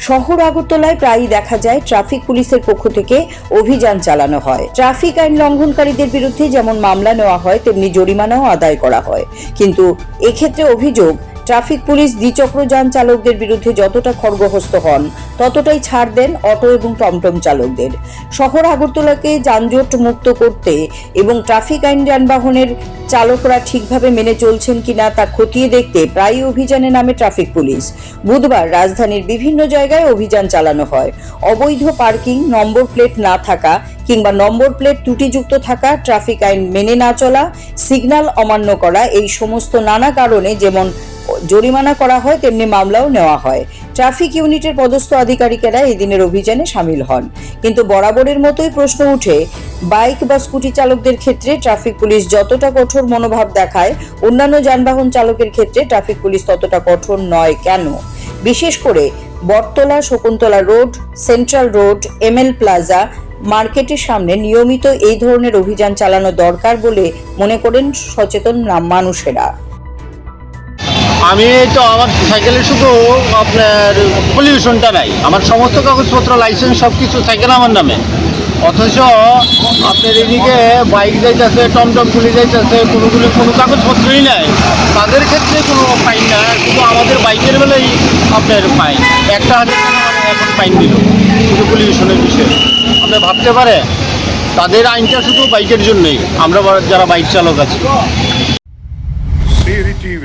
শহর আগরতলায় প্রায়ই দেখা যায় ট্রাফিক পুলিশের পক্ষ থেকে অভিযান চালানো হয়। ট্রাফিক আইন লঙ্ঘনকারীদের বিরুদ্ধে যেমন মামলা নেওয়া হয়, তেমনি জরিমানাও আদায় করা হয়। কিন্তু এক্ষেত্রে অভিযোগ ট্রাফিক পুলিশ দ্বিচক্র যান চালকদের বিরুদ্ধে যতটা খড়গহস্ত হন, ততটাই ছাড় দেন অটো এবং টমটম চালকদের। শহর আগরতলাকে যানজট মুক্ত করতে এবং ট্রাফিক আইন যানবাহনের চালকরা ঠিকভাবে মেনে চলছেন কিনা তা খতিয়ে দেখতে প্রায়ই অভিযানে নামে ট্রাফিক পুলিশ। বুধবার রাজধানীর বিভিন্ন জায়গায় অভিযান চালানো হয়। অবৈধ পার্কিং, নম্বর প্লেট না থাকা কিংবা নম্বর প্লেট ত্রুটিযুক্ত থাকা, ট্রাফিক আইন মেনে না চলা, সিগন্যাল অমান্য করা, এই সমস্ত নানা কারণে যেমন জরিমানা করা হয়, তেমনি মামলাও নেওয়া হয়। ট্রাফিক ইউনিটের পদস্থ আধিকারিকেরা এই দিনের অভিযানে সামিল হন। কিন্তু বরাবরের মতোই প্রশ্ন উঠে, বাইক বা স্কুটি চালকদের ক্ষেত্রে ট্রাফিক পুলিশ যতটা কঠোর মনোভাব দেখায়, অন্যান্য যানবাহন চালকের ক্ষেত্রে ট্রাফিক পুলিশ ততটা কঠোর নয় কেন? বিশেষ করে Battala, Shakuntala road, central road ML plaza মার্কেটের সামনে নিয়মিত এই ধরনের অভিযান চালানো দরকার বলে মনে করেন সচেতন মানুষেরা। আমি তো আমার সাইকেলে শুধু আপনার পলিউশনটা নাই। আমার সমস্ত কাগজপত্র লাইসেন্স সব কিছু সাইকেল আমার নামে। অথচ আপনার এদিকে বাইক যাইতেছে টমটম পুলিশ যাইতেছে কোনোগুলি কোনো কাগজপত্রই নাই। তাদের ক্ষেত্রে কোনো ফাইন না শুধু আমাদের বাইকের বেলায় আপনার ফাইন একটা হাজার এখন ফাইন দিল শুধু পলিউশনের বিষয়ে। আপনি ভাবতে পারে তাদের আইনটা শুধু বাইকের জন্যই। আমরা যারা বাইক চালক আছি। TV,